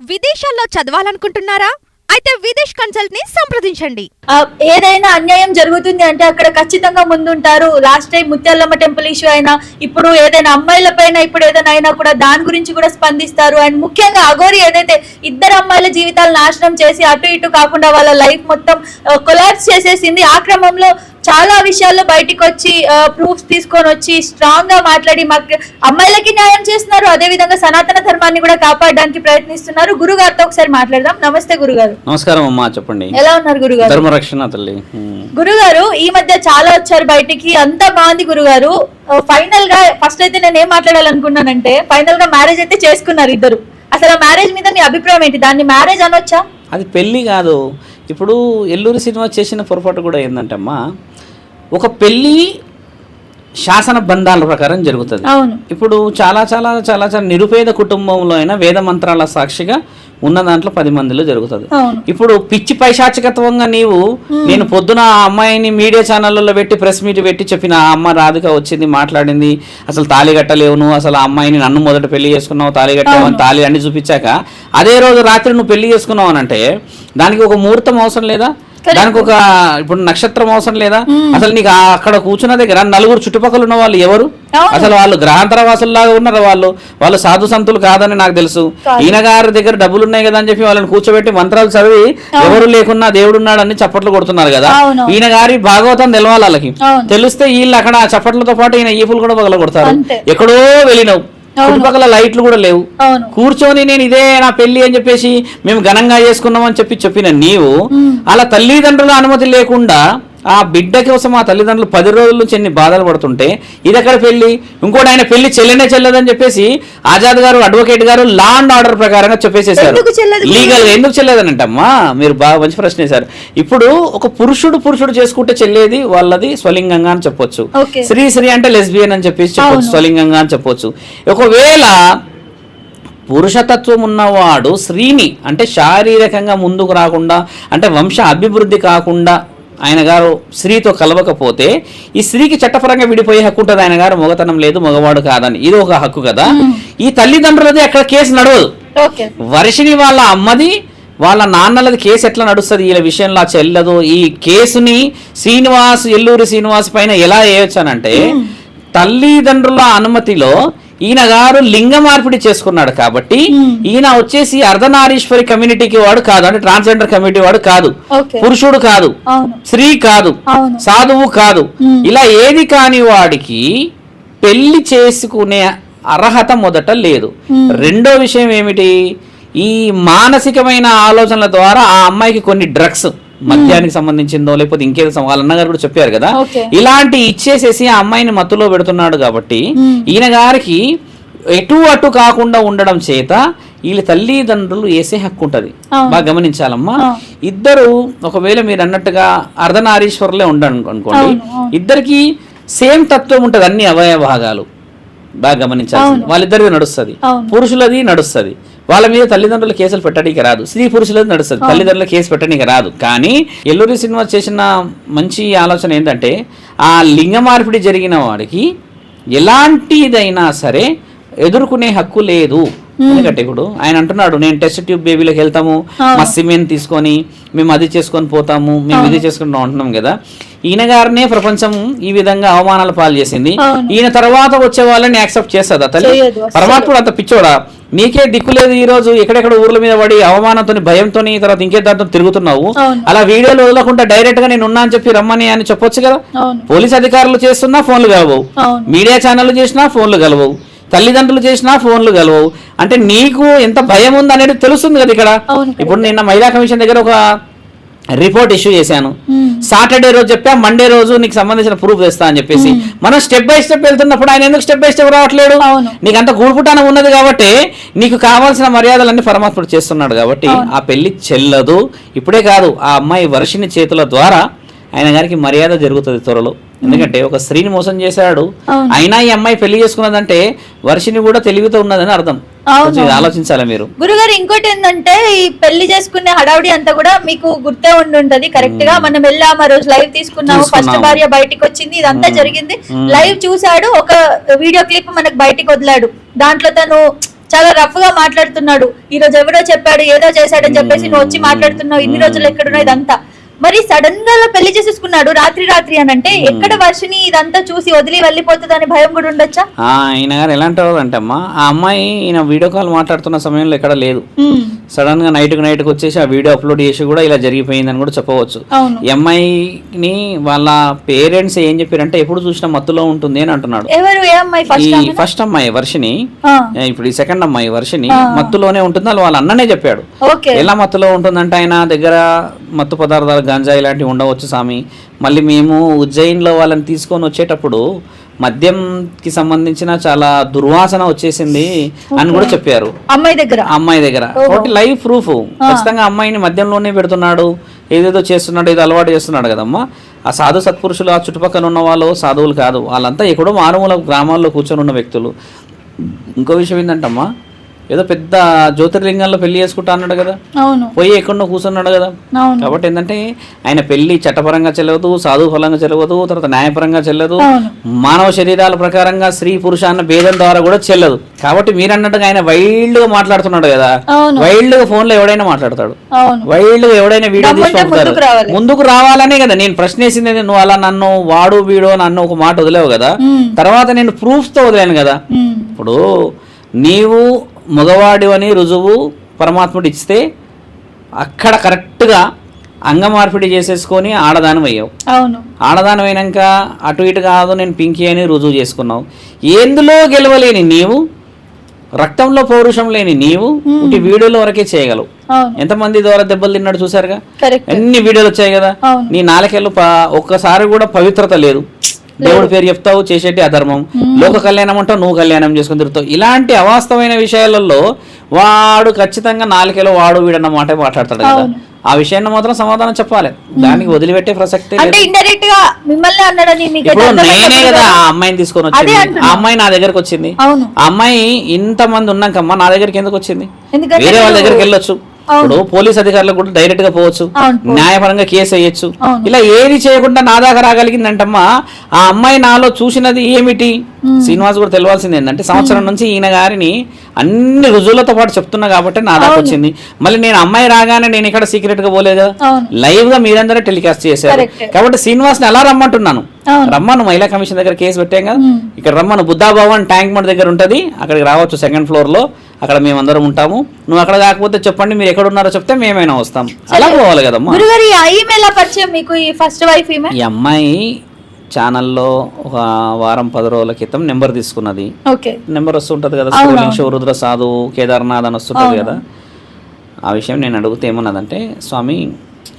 విదేశాల్లో చదవాలనుకుంటున్నారా? అయితే విదేశ్ కన్సల్ట్ని సంప్రదించండి ఏదైనా అన్యాయం జరుగుతుంది అంటే అక్కడ ఖచ్చితంగా ముందుంటారు. Last time Mutyalamma temple issue అయినా ఇప్పుడు ఏదైనా అమ్మాయిల పైన ఇప్పుడు ఏదైనా అయినా కూడా దాని గురించి కూడా స్పందిస్తారు. అండ్ ముఖ్యంగా అఘోరి ఏదైతే ఇద్దరు అమ్మాయిల జీవితాలు నాశనం చేసి అటు ఇటు కాకుండా వాళ్ళ లైఫ్ మొత్తం కొలాప్స్ చేసేసింది ఆ క్రమంలో చాలా విషయాల్లో బయటికి వచ్చి ప్రూఫ్స్ తీసుకొని వచ్చి స్ట్రాంగ్గా మాట్లాడి మాకు అమ్మాయిలకి న్యాయం చేస్తున్నారు. అదే విధంగా సనాతన ధర్మాన్ని కూడా కాపాడడానికి ప్రయత్నిస్తున్నారు. గురుగారితో ఒకసారి మాట్లాడదాం. నమస్తే గురుగారు. నమస్కారం అమ్మా చెప్పండి. ఎలా ఉన్నారు గురుగారు? ధర్మరక్షణ తల్లి. గురుగారు ఈ మధ్య చాలా వచ్చారు బయటికి. అంతా బాగుంది గురుగారు. ఫైనల్గా ఫస్ట్ అయితే నేను ఏం మాట్లాడాలనుకున్నానంటే ఫైనల్గా మ్యారేజ్ అయితే చేసుకున్నారు ఇద్దరు. అసలు ఆ మ్యారేజ్ మీద మీ అభిప్రాయం ఏంటి? దాన్ని మ్యారేజ్ అనొచ్చా? అది పెళ్ళి కాదు. ఇప్పుడు ఎల్లూరి సినిమా చేసిన పొరపాటు కూడా ఏంటంటే అమ్మా ఒక పెళ్ళి శాసన బంధాల ప్రకారం జరుగుతుంది. అవును. ఇప్పుడు చాలా చాలా చాలా చాలా నిరుపేద కుటుంబంలో అయినా వేద మంత్రాల సాక్షిగా ఉన్న దాంట్లో పది మందిలో జరుగుతుంది. ఇప్పుడు పిచ్చి పైశాచికత్వంగా నీవు నేను పొద్దున ఆ అమ్మాయిని మీడియా ఛానళ్ళలో పెట్టి ప్రెస్ మీట్ పెట్టి చెప్పిన ఆ అమ్మ రాధిక వచ్చింది మాట్లాడింది అసలు తాళి కట్టలేవు నువ్వు అసలు ఆ అమ్మాయిని నన్ను మొదట పెళ్ళి చేసుకున్నావు తాళి కట్టావు తాళి అన్ని చూపించాక అదే రోజు రాత్రి నువ్వు పెళ్ళి చేసుకున్నావు అని అంటే దానికి ఒక ముహూర్తం అవసరం లేదా? దానికి ఒక ఇప్పుడు నక్షత్రం అవసరం లేదా? అసలు నీకు అక్కడ కూర్చున్న దగ్గర నలుగురు చుట్టుపక్కల ఉన్న వాళ్ళు ఎవరు. అసలు వాళ్ళు గ్రహాంతర వాసుల్లాగా ఉన్నారు వాళ్ళు? వాళ్ళు సాధు సంతులు కాదని నాకు తెలుసు. ఈయన గారి దగ్గర డబ్బులు ఉన్నాయి కదా అని చెప్పి వాళ్ళని కూర్చోబెట్టి మంత్రాలు చదివి ఎవరు లేకున్నా దేవుడు ఉన్నాడని చప్పట్లు కొడుతున్నారు కదా. ఈయన గారి భాగవతం తెలవాలి వాళ్ళకి. తెలిస్తే వీళ్ళు అక్కడ చప్పట్లతో పాటు ఈయన ఈపులు కూడా పగల కొడతారు. ఎక్కడో వెళ్ళినావు. చుట్టుపక్కల లైట్లు కూడా లేవు. కూర్చొని నేను ఇదే నా పెళ్ళి అని చెప్పేసి మేము ఘనంగా చేసుకున్నాం అని చెప్పి చెప్పిన నీవు అలా తల్లిదండ్రుల అనుమతి లేకుండా ఆ బిడ్డ కోసం ఆ తల్లిదండ్రులు పది రోజుల నుంచి ఎన్ని బాధలు పడుతుంటే ఇది ఎక్కడ పెళ్ళి ఇంకోటి ఆయన పెళ్ళి చెల్లెనే చెల్లదని చెప్పేసి ఆజాద్ గారు అడ్వకేట్ గారు లా అండ్ ఆర్డర్ ప్రకారంగా చెప్పేసేసారు? లీగల్ ఎందుకు చెల్లేదనంటమ్మా మీరు బాగా మంచి ప్రశ్న వేశారు ఇప్పుడు ఒక పురుషుడు పురుషుడు చేసుకుంటే చెల్లేది వాళ్ళది స్వలింగంగా అని చెప్పొచ్చు. స్త్రీ స్త్రీ అంటే లెస్బియన్ అని చెప్పేసి చెప్పొచ్చు. స్వలింగంగా అని చెప్పొచ్చు ఒకవేళ పురుషతత్వం ఉన్నవాడు స్త్రీని అంటే శారీరకంగా ముందుకు రాకుండా అంటే వంశ అభివృద్ధి కాకుండా ఆయన గారు స్త్రీతో కలవకపోతే ఈ స్త్రీకి చట్టపరంగా విడిపోయే హక్కు ఉంటుంది. ఆయన గారు మగతనం లేదు మగవాడు కాదని. ఇది ఒక హక్కు కదా. ఈ తల్లిదండ్రులది అక్కడ కేసు నడవదు. వర్షిని వాళ్ళ అమ్మది వాళ్ళ నాన్నలది కేసు ఎట్లా నడుస్తుంది? వీళ్ళ విషయంలో చెల్లదు ఈ కేసుని శ్రీనివాస్ ఎల్లూరి శ్రీనివాస్ పైన ఎలా వేయొచ్చానంటే తల్లిదండ్రుల అనుమతిలో ఈయన గారు లింగ మార్పిడి చేసుకున్నాడు కాబట్టి ఈయన వచ్చేసి అర్ధనారీశ్వరి కమ్యూనిటీకి వాడు కాదు. అంటే ట్రాన్స్జెండర్ కమ్యూనిటీ వాడు కాదు. పురుషుడు కాదు. స్త్రీ కాదు. సాధువు కాదు. ఇలా ఏది కాని వాడికి పెళ్ళి చేసుకునే అర్హత మొదట లేదు. రెండో విషయం ఏమిటి? ఈ మానసికమైన ఆలోచనల ద్వారా ఆ అమ్మాయికి కొన్ని డ్రగ్స్ మద్యానికి సంబంధించిందో లేకపోతే ఇంకేదో వాళ్ళ అన్నగారు కూడా చెప్పారు కదా. ఇలాంటి ఇచ్చేసేసి ఆ అమ్మాయిని మత్తులో పెడుతున్నాడు కాబట్టి ఈయన గారికి ఎటు అటు కాకుండా ఉండడం చేత వీళ్ళ తల్లిదండ్రులు వేసే హక్కు ఉంటది. బాగా గమనించాలమ్మా. ఇద్దరు ఒకవేళ మీరు అన్నట్టుగా అర్ధనారీశ్వరులే ఉండను అనుకోండి. ఇద్దరికి సేమ్ తత్వం ఉంటది అన్ని అవయవ భాగాలు బాగా గమనించాలి. వాళ్ళిద్దరిది నడుస్తుంది. పురుషులది నడుస్తుంది వాళ్ళ మీద తల్లిదండ్రుల కేసులు పెట్టడానికి రాదు. స్త్రీ పురుషులది నడుస్తుంది. తల్లిదండ్రుల కేసు పెట్టడానికి రాదు. కానీ ఎల్లూరి సినిమా చేసిన మంచి ఆలోచన ఏంటంటే ఆ లింగ మార్పిడి జరిగిన వాడికి ఎలాంటిదైనా సరే ఎదుర్కొనే హక్కు లేదు. ఎందుకంటే ఇప్పుడు ఆయన అంటున్నాడు నేను టెస్ట్ ట్యూబ్ బేబీలోకి వెళ్తాము మా సిమెంట్ తీసుకొని మేము అది చేసుకొని పోతాము మేము ఇది చేసుకుంటాం అంటున్నాం కదా. ఈయన గారినే ప్రపంచం ఈ విధంగా అవమానాల పాలు చేసింది. ఈయన తర్వాత వచ్చే వాళ్ళని యాక్సెప్ట్ చేస్తుందా తల్లి? అస్సలు. పరమాత్ముడు అంత పిచ్చోడా? నీకే దిక్కు లేదు ఈ రోజు ఎక్కడెక్కడ ఊర్ల మీద పడి అవమానంతో భయంతో తర్వాత ఇంకే దాంతో తిరుగుతున్నావు. అలా వీడియోలు వదలకుండా డైరెక్ట్గా నేను ఉన్నా అని చెప్పి రమ్మని అని చెప్పొచ్చు కదా? పోలీస్ అధికారులు చేస్తున్నా ఫోన్లు కలవవు. మీడియా ఛానళ్ళు చేసినా ఫోన్లు కలవవు. తల్లిదండ్రులు చేసినా ఫోన్లు కలవవు. అంటే నీకు ఎంత భయం ఉంది అనేది తెలుస్తుంది కదా ఇక్కడ. ఇప్పుడు నిన్న మహిళా కమిషన్ దగ్గర ఒక రిపోర్ట్ ఇష్యూ చేశాను. మ్మ్. సాటర్డే రోజు చెప్పా మండే రోజు నీకు సంబంధించిన ప్రూఫ్ తెస్తా అని చెప్పేసి. మనం స్టెప్ బై స్టెప్ వెళ్తున్నప్పుడు ఆయన ఎందుకు స్టెప్ బై స్టెప్ రావట్లేడు అవును. నీకు అంత గూడుపుటానం ఉన్నది కాబట్టి నీకు కావాల్సిన మర్యాదలన్నీ పరమాత్ముడు చేస్తున్నాడు కాబట్టి ఆ పెళ్ళి చెల్లదు. ఇప్పుడే కాదు ఆ అమ్మాయి వర్షిని చేతుల ద్వారా ఆయన గారికి మర్యాద జరుగుతుంది త్వరలో. ఎందుకంటే ఒక స్త్రీని మోసం చేశాడు. అయినా ఈ అమ్మాయి పెళ్ళి చేసుకున్నదంటే వర్షిని కూడా తెలివితో ఉన్నదని అర్థం. కొంచెం ఆలోచించాలి మీరు? గురుగారు ఇంకోటి ఏంటంటే ఈ పెళ్ళి చేసుకునే హడావుడి అంతా కూడా మీకు గుర్తే ఉండి ఉంటది కరెక్ట్గా మనం వెళ్ళాము ఆ రోజు లైవ్ తీసుకున్నాము ఫస్ట్. భార్య బయటికి వచ్చింది ఇదంతా జరిగింది. లైవ్ చూసాడు ఒక వీడియో క్లిప్ మనకు బయటికి వదిలాడు. దాంట్లో తను చాలా రఫ్గా మాట్లాడుతున్నాడు. ఈ రోజు ఎవడో చెప్పాడు ఏదో చేశాడని చెప్పేసి నువ్వు వచ్చి మాట్లాడుతున్నావు ఇన్ని రోజులు ఎక్కడున్నా ఇదంతా. మరి సడన్గా పెళ్ళి చేసేసుకున్నాడు రాత్రి రాత్రి అని అంటే ఎక్కడ వర్షిని ఇదంతా చూసి వదిలి వెళ్ళిపోతుంది అని భయం కూడా ఉండొచ్చా? ఆ, ఈయన గారు ఎలాంటి వాడు అంటే అమ్మా ఆ అమ్మాయి ఈయన వీడియో కాల్ మాట్లాడుతున్న సమయంలో ఎక్కడ లేదు. సడన్గా నైట్కి నైట్కి వచ్చేసి ఆ వీడియో అప్లోడ్ చేసి కూడా ఇలా జరిగిపోయిందని కూడా చెప్పవచ్చు. అమ్మాయిని వాళ్ళ పేరెంట్స్ ఏం చెప్పారంటే ఎప్పుడు చూసినా మత్తులో ఉంటుంది అని అంటున్నాడు. ఈ ఫస్ట్ అమ్మాయి వర్షిని ఇప్పుడు ఈ సెకండ్ అమ్మాయి వర్షిని మత్తులోనే ఉంటుంది వాళ్ళు వాళ్ళ అన్ననే చెప్పాడు. ఎలా మత్తులో ఉంటుందంటే ఆయన దగ్గర మత్తు పదార్థాలు గంజా ఇలాంటివి ఉండవచ్చు స్వామి. మళ్ళీ మేము ఉజ్జయిన్లో వాళ్ళని తీసుకొని వచ్చేటప్పుడు మద్యంకి సంబంధించిన చాలా దుర్వాసన వచ్చేసింది అని కూడా చెప్పారు. అమ్మాయి దగ్గర? అమ్మాయి దగ్గర. కాబట్టి లైవ్ ప్రూఫ్. ఖచ్చితంగా అమ్మాయిని మద్యంలోనే పెడుతున్నాడు ఏదేదో చేస్తున్నాడు ఏదో అలవాటు చేస్తున్నాడు కదమ్మా. ఆ సాధు సత్పురుషులు ఆ చుట్టుపక్కల ఉన్న వాళ్ళు సాధువులు కాదు. వాళ్ళంతా ఎక్కడో మారుమూల గ్రామాల్లో కూర్చొని ఉన్న వ్యక్తులు. ఇంకో విషయం ఏంటంటమ్మా ఏదో పెద్ద జ్యోతిర్లింగాల్లో పెళ్ళి చేసుకుంటా అన్నాడు కదా. అవును. పోయి ఎక్కడో కూర్చున్నాడు కదా. కాబట్టి ఏంటంటే ఆయన పెళ్ళి చట్టపరంగా చెల్లవదు సాధు ఫలంగా చెల్లవదు తర్వాత న్యాయపరంగా చెల్లదు. మానవ శరీరాల ప్రకారంగా స్త్రీ పురుష అన్న భేదం ద్వారా కూడా చెల్లదు. కాబట్టి మీరు అన్నట్టుగా ఆయన వైల్డ్గా మాట్లాడుతున్నాడు కదా. వైల్డ్గా ఫోన్లో ఎవడైనా మాట్లాడతాడు. వైల్డ్గా ఎవడైనా వీడియో తీసి దమ్ముంటే పంపుతారు ముందుకు రావాలి. ముందుకు రావాలనే కదా. నేను ప్రశ్న వేసింది ఏంది, నువ్వు అలా నన్ను వాడు వీడో నన్ను ఒక మాట వదిలేవు కదా. తర్వాత నేను ప్రూఫ్స్తో వదిలేను కదా. ఇప్పుడు నీవు మగవాడు అని రుజువు పరమాత్ముడు ఇస్తే అక్కడ కరెక్ట్గా అంగమార్పిడి చేసేసుకొని ఆడదానం అయ్యావు అవును. ఆడదానం అయినాక అటు ఇటు కాదు నేను పింకీ అని రుజువు చేసుకున్నావు. ఎందులో గెలవలేని నీవు రక్తంలో పౌరుషం లేని నీవు ఇటు వీడియోలో వరకే చేయగలవు. ఎంతమంది ద్వారా దెబ్బలు తిన్నాడు చూసారుగా? ఎన్ని వీడియోలు వచ్చాయి కదా? నీ నాలుకేళ్ళు ఒక్కసారి కూడా పవిత్రత లేదు. దేవుడి పేరు చెప్తావు చేసేటి అధర్మం. లోక కళ్యాణం అంటావు నువ్వు కళ్యాణం చేసుకుని తిరుగుతావు. ఇలాంటి అవాస్తవమైన విషయాలలో వాడు ఖచ్చితంగా నాలుకేలో వాడు వీడన్న మాట మాట్లాడతాడు కదా. ఆ విషయాన్ని మాత్రం సమాధానం చెప్పాలి. దానికి వదిలిపెట్టే ప్రసక్తే లేదు. అంటే ఇండైరెక్ట్గా మిమ్మల్ని అన్నాడని మీకు ఇప్పుడు అర్థమైతే నేనే కదా? ఆ అమ్మాయిని తీసుకొని వచ్చింది. ఆ అమ్మాయి నా దగ్గరకు వచ్చింది. ఆ అమ్మాయి ఇంత మంది ఉన్నాకమ్మా నా దగ్గరికి ఎందుకు వచ్చింది? వేరే వాళ్ళ దగ్గరికి వెళ్ళొచ్చు. ఇప్పుడు పోలీస్ అధికారులకు కూడా డైరెక్ట్గా పోవచ్చు. న్యాయపరంగా కేసు వేయచ్చు. ఇలా ఏది చేయకుండా నా దాకా రాగలిగిందంటమ్మా ఆ అమ్మాయి నాలో చూసినది ఏమిటి? శ్రీనివాస్ కూడా తెలియాల్సింది ఏంటంటే సంవత్సరం నుంచి ఈయన గారిని అన్ని రుజువులతో పాటు చెప్తున్నా కాబట్టి నా దాకా వచ్చింది. మళ్ళీ నేను అమ్మాయి రాగానే నేను ఇక్కడ సీక్రెట్గా పోలేదు? లైవ్గా మీరందరూ టెలికాస్ట్ చేశారు. కాబట్టి శ్రీనివాస్ని అలా రమ్మంటున్నాను. రమ్మను మహిళా కమిషన్ దగ్గర కేసు పెట్టాం కదా. ఇక్కడ రమ్మను. బుద్ధా భవన్ ట్యాంక్ బండ్ దగ్గర ఉంటది. అక్కడికి రావచ్చు సెకండ్ ఫ్లోర్లో. అక్కడ మేమందరం ఉంటాము. నువ్వు అక్కడ కాకపోతే చెప్పండి మీరు ఎక్కడ ఉన్నారో చెప్తే మేమైనా వస్తాం. అలా పోవాలి కదమ్మా. గురుగారు ఈ ఈమె ఎలా పరిచయం మీకు ఈ ఫస్ట్ వైఫ్ ఈమె? ఈ అమ్మాయి ఛానల్లో ఒక వారం పది రోజుల క్రితం నెంబర్ తీసుకున్నది. ఓకే. నెంబర్ వస్తుంటది కదా షో రుద్ర సాధు కేదార్నాథ్ అని వస్తుంటది కదా. ఆ విషయం నేను అడిగితే ఏమన్నదంటే స్వామి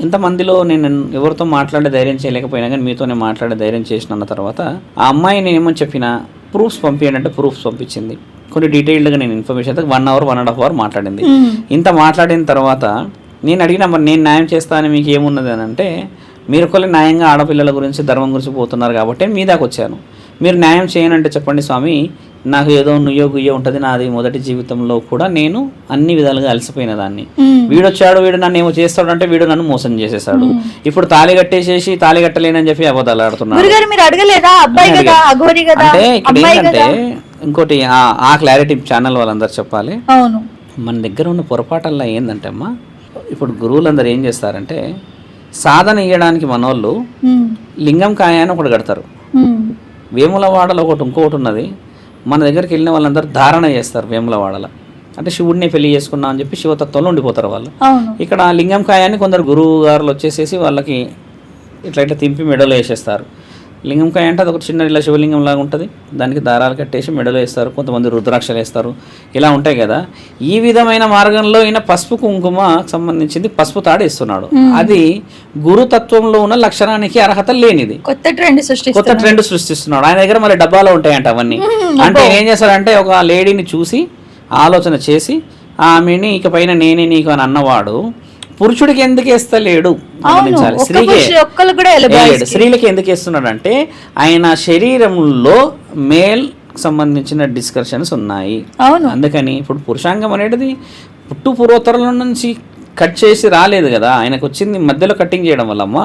ఇంతమందిలో నేను ఎవరితో మాట్లాడే ధైర్యం చేయలేకపోయినా కానీ మీతోనే మాట్లాడే ధైర్యం చేసిన తర్వాత ఆ అమ్మాయి నేను ఏమని చెప్పిన ప్రూఫ్స్ పంపించండి అంటే ప్రూఫ్స్ పంపించింది. కొన్ని డీటెయిల్డ్గా నేను ఇన్ఫర్మేషన్ అయితే one hour one and half hour మాట్లాడింది. ఇంత మాట్లాడిన తర్వాత నేను అడిగిన మరి నేను న్యాయం చేస్తానని మీకు ఏమున్నది అని అంటే మీరు ఒకళ్ళు న్యాయంగా ఆడపిల్లల గురించి ధర్మం గురించి పోతున్నారు కాబట్టి మీ దాకా వచ్చాను. మీరు న్యాయం చేయనంటే చెప్పండి స్వామి నాకు ఏదో నుయ్యో గుయ్యో ఉంటుంది నాది మొదటి జీవితంలో కూడా నేను అన్ని విధాలుగా అలసిపోయిన దాన్ని. వీడొచ్చాడు వీడు నన్ను ఏమో చేస్తాడు అంటే వీడు నన్ను మోసం చేసేసాడు. ఇప్పుడు తాళి కట్టేసేసి తాళి కట్టలేనని చెప్పి అబద్ధాలు ఆడుతున్నాడు అంటే ఇక్కడ ఏంటంటే ఇంకోటి ఆ- ఆ క్లారిటీ ఛానల్ వాళ్ళందరూ చెప్పాలి. అవును. మన దగ్గర ఉన్న పొరపాటల్లో ఏంటంటే అమ్మా ఇప్పుడు గురువులందరూ ఏం చేస్తారంటే సాధన ఇయ్యడానికి మనోళ్ళు లింగం కాయ అని ఒకటి కడతారు. వేములవాడలో ఒకటి ఇంకొకటి ఉన్నది మన దగ్గరికి వెళ్ళిన వాళ్ళందరూ ధారణ చేస్తారు వేములవాడలో. అంటే శివుడిని పెళ్ళి చేసుకున్నా అని చెప్పి శివతత్వంలో ఉండిపోతారు వాళ్ళు. ఇక్కడ లింగం కాయాన్ని కొందరు గురువు గారులు వచ్చేసేసి వాళ్ళకి ఇట్లా ఇట్లా తింపి మెడలో వేసేస్తారు. లింగం కాయ అంటే అది ఒక చిన్న ఇలా శివలింగం లాగా ఉంటుంది. దానికి దారాలు కట్టేసి మెడలో వేస్తారు కొంతమంది రుద్రాక్షలు వేస్తారు. ఇలా ఉంటాయి కదా. ఈ విధమైన మార్గంలో ఈయన పసుపు కుంకుమ సంబంధించింది పసుపు తాడు ఇస్తున్నాడు అది గురుతత్వంలో ఉన్న లక్షణానికి అర్హత లేనిది. కొత్త ట్రెండ్ సృష్టి కొత్త ట్రెండ్ సృష్టిస్తున్నాడు. ఆయన దగ్గర మళ్ళీ డబ్బాలో ఉంటాయంట అవన్నీ. అంటే ఏం చేస్తాడంటే ఒక లేడీని చూసి ఆలోచన చేసి ఆమెని ఇక పైన నేనే నీకు అని అన్నవాడు పురుషుడికి ఎందుకు వేస్తలేడు? గమనించాలి స్త్రీకి. స్త్రీలకి ఎందుకు వేస్తున్నాడంటే ఆయన శరీరంలో మేల్ సంబంధించిన డిస్కషన్స్ ఉన్నాయి. అవును. అందుకని ఇప్పుడు పురుషాంగం అనేది పుట్టు పూర్వోత్తరాల నుంచి కట్ చేసి రాలేదు కదా ఆయనకు వచ్చింది మధ్యలో కటింగ్ చేయడం వల్ల అమ్మ.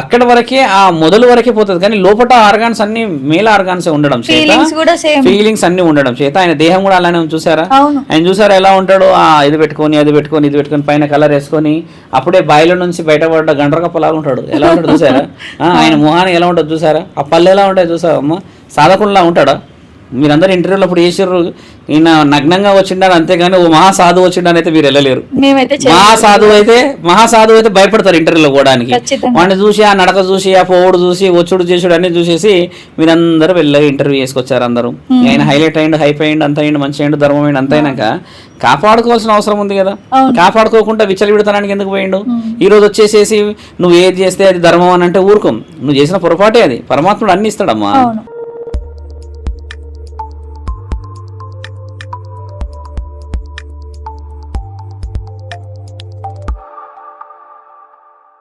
అక్కడ వరకే ఆ మొదలు వరకే పోతుంది. కానీ లోపల ఆర్గాన్స్ అన్ని మేల ఆర్గాన్స్ ఉండడం. సేమ్ ఫీలింగ్స్ అన్ని ఉండడం. చేత ఆయన దేహం కూడా అలానే ఉంది చూసారా? ఆయన చూసారా ఎలా ఉంటాడు? ఆ ఇది పెట్టుకొని అది పెట్టుకొని ఇది పెట్టుకొని పైన కలర్ వేసుకొని అప్పుడే బాయిలో నుంచి బయటపడ్డ గండ్రకప్పలాగా ఉంటాడు. ఎలా ఉంటాడు చూసారా? ఆయన మొహాన్ని ఎలా ఉంటుంది చూసారా? ఆ పళ్ళు ఎలా ఉంటాయి చూసారా అమ్మ? సాధకుల్లా ఉంటాడా? మీరందరూ ఇంటర్వ్యూలో అప్పుడు చేసారు ఈయన నగ్నంగా వచ్చిండారు అంతేగాని ఓ మహా సాధువు వచ్చిండని అయితే మీరు వెళ్ళలేరు. మేమైతే చే- మహా సాధువు అయితే మహా సాధువు అయితే భయపడతారు ఇంటర్వ్యూలో పోవడానికి. వాడిని చూసి ఆ నడక చూసి ఆ పోవుడు చూసి వచ్చుడు చేసుడు అన్ని చూసేసి మీరందరూ వెళ్ళి ఇంటర్వ్యూ చేసుకొచ్చారు అందరూ. ఆయన హైలైట్ అయ్యిండు హైప్ అయ్యిండు అంత అయ్యిండు మంచి అయ్యిండు ధర్మం అయ్యిండు అంత అయినాక కాపాడుకోవాల్సిన అవసరం ఉంది కదా. కాపాడుకోకుండా విచ్చలవిడతనానికి ఎందుకు పోయిండు? ఈ రోజు వచ్చేసేసి నువ్వు ఏది చేస్తే అది ధర్మం అని అంటే ఊరుకోం. నువ్వు చేసిన పొరపాటే అది. పరమాత్ముడు అన్ని ఇస్తాడమ్మా.